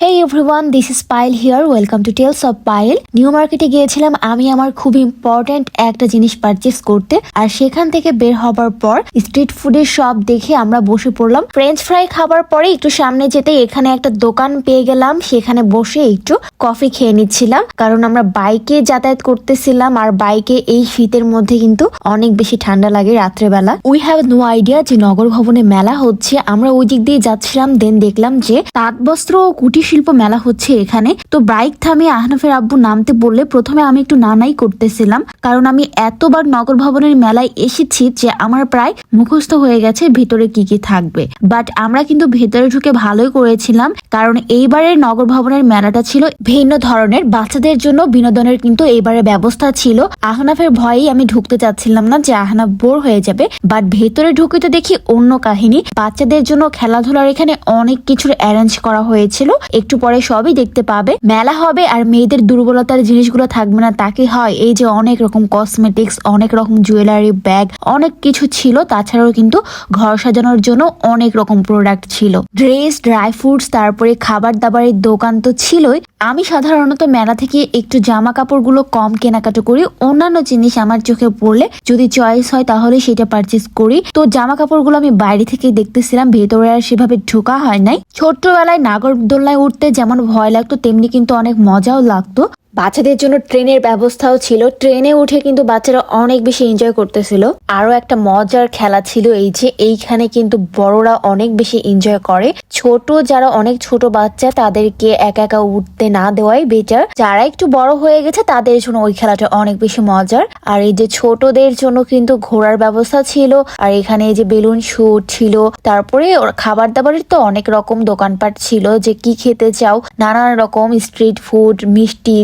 Hey everyone this is Pyle here welcome to tales of Pyle new মার্কেটে গিয়েছিলাম, আমি আমার খুব ইম্পর্ট্যান্ট একটা জিনিস পারচেস করতে, আর সেখান থেকে বের হবার পর স্ট্রিট ফুডের শপ দেখে আমরা বসে পড়লাম। ফ্রেঞ্চ ফ্রাই খাবার পরে একটু সামনে যেতে এখানে একটা দোকান পেয়ে গেলাম, সেখানে বসে একটু কফি খেয়ে নিচ্ছিলাম। কারণ আমরা বাইকে যাতায়াত করতেছিলাম, আর বাইকে এই শীতের মধ্যে কিন্তু অনেক বেশি ঠান্ডা লাগে রাত্রেবেলা। উই হ্যাভ নো আইডিয়া যে নগর ভবনে মেলা হচ্ছে। আমরা ওই দিক দিয়ে যাচ্ছিলাম দেন দেখলাম যে তাঁত বস্ত্র ও কুটির শিল্প মেলা হচ্ছে এখানে। তো বাইক থামিয়ে আহনাফের আব্বু নামতে বললে প্রথমে আমি একটু নানাই করতেছিলাম, কারণ আমি এতবার নগর ভবনের মেলায় এসেছি যে আমার প্রায় মুখস্থ হয়ে গেছে ভেতরে কি কি থাকবে। বাট আমরা কিন্তু ভেতরে ঢুকে ভালোই করেছিলাম, কারণ এইবারের নগর ভবনের মেলাটা ছিল ভিন্ন ধরনের। বাচ্চাদের জন্য বিনোদনের কিন্তু এইবারে ব্যবস্থা ছিল। আহনাফের ভয়েই আমি ঢুকতে চাচ্ছিলাম না যে আহনাফ বোর হয়ে যাবে। বাট ভেতরে ঢুকে তো দেখি অন্য কাহিনী। বাচ্চাদের জন্য খেলাধুলার এখানে অনেক কিছুর অ্যারেঞ্জ করা হয়েছিল। একটু পরে সবই দেখতে পাবে। মেলা হবে আর মেয়েদের দুর্বলতার জিনিসগুলো থাকবে না, তাকে হয় এই যে অনেক রকম কসমেটিক্স অনেক রকম জুয়েলারি ব্যাগ অনেক কিছু ছিল, তাছাড়াও কিন্তু ঘর সাজানোর জন্য অনেক রকম প্রোডাক্ট ছিল। ড্রেস ড্রাই ফ্রুটস তারপরে খাবার দাবারের দোকান তো ছিলই। আমি সাধারণত মেলা থেকে একটু জামা কাপড়গুলো কম কেনাকাটা করি, অন্যান্য জিনিস আমার চোখে পড়লে যদি চয়েস হয় তাহলে সেটা পারচেস করি। তো জামা কাপড়গুলো আমি বাইরে থেকে দেখতেছিলাম, ভেতরে আর সেভাবে ঢোকা হয় নাই। ছোট্টবেলায় নাগরদোলনায় উঠতে যেমন ভয় লাগতো তেমনি কিন্তু অনেক মজাও লাগতো। বাচ্চাদের জন্য ট্রেনের ব্যবস্থাও ছিল। ট্রেনে উঠে কিন্তু বাচ্চারা অনেক বেশি এনজয় করতেছিল। আরও একটা মজার খেলা ছিল এই যে, এইখানে কিন্তু বড়রা অনেক বেশি এনজয় করে। ছোট যারা অনেক ছোট বাচ্চা, তাদেরকে একা একা উঠতে না দেওয়াই বেটার যারা একটু বড় হয়ে গেছে, তাদের জন্য ওই খেলাটা অনেক বেশি মজার। আর এই যে ছোটদের জন্য কিন্তু ঘোরার ব্যবস্থা ছিল। আর এখানে এই যে বেলুন শুট ছিল। তারপরে খাবার দাবারের তো অনেক রকম দোকানপাট ছিল যে কি খেতে চাও, নানান রকম স্ট্রিট ফুড মিষ্টি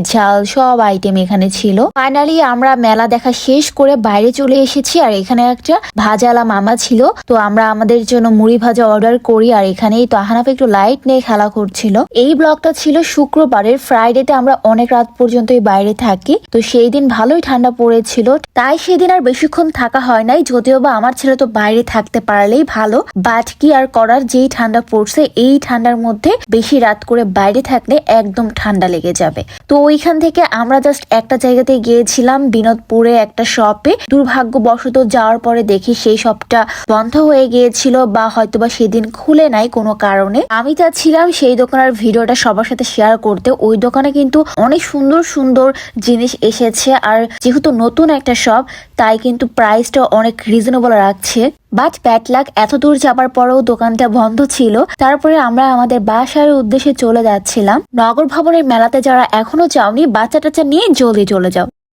সব আইটেম এখানে ছিল। ফাইনালি আমরা মেলা দেখা শেষ করে বাইরে চলে এসেছি, আর এখানে একটা ভাজালা মামা ছিল। তো আমরা আমাদের জন্য মুড়ি ভাজা অর্ডার করি, আর এখানেই তো আহানাফ একটু লাইট নিয়ে খেলা করছিল। এই ব্লগটা ছিল শুক্রবারের ফ্রাইডেতে আমরা অনেক রাত পর্যন্তই বাইরে থাকি। তো সেই দিন ভালোই ঠান্ডা পড়েছিল। তাই সেদিন আর বেশিক্ষণ থাকা হয় নাই, যদিও বা আমার ছেলে তো বাইরে থাকতে পারলেই ভালো। বাট কি আর করার, যেই ঠান্ডা পড়ছে, এই ঠান্ডার মধ্যে বেশি রাত করে বাইরে থাকলে একদম ঠান্ডা লেগে যাবে। তো ওইখান থেকে আমরা জাস্ট একটা জায়গাতে গিয়েছিলাম, বিনোদপুরে একটা শপে দুর্ভাগ্যবশত যাওয়ার পরে দেখি সেই শপটা বন্ধ হয়ে গিয়েছিল বা হয়তোবা সেদিন খুলে নাই কোনো কারণে। আমি চাচ্ছিলাম সেই দোকানের ভিডিওটা সবার সাথে শেয়ার করতে। ওই দোকানে কিন্তু অনেক সুন্দর সুন্দর জিনিস এসেছে। আর যেহেতু নতুন একটা শপ তাই কিন্তু প্রাইসটা অনেক রিজনেবল রাখছে। বাট ব্যাট লাক এত দূর যাবার পরেও দোকানটা বন্ধ ছিল। তারপরে আমরা আমাদের বাসার উদ্দেশ্যে চলে যাচ্ছিলাম। নগর ভবনের মেলাতে যারা এখনও যাওনি বাচ্চা টাচ্চা নিয়ে জলদি চলে যাও।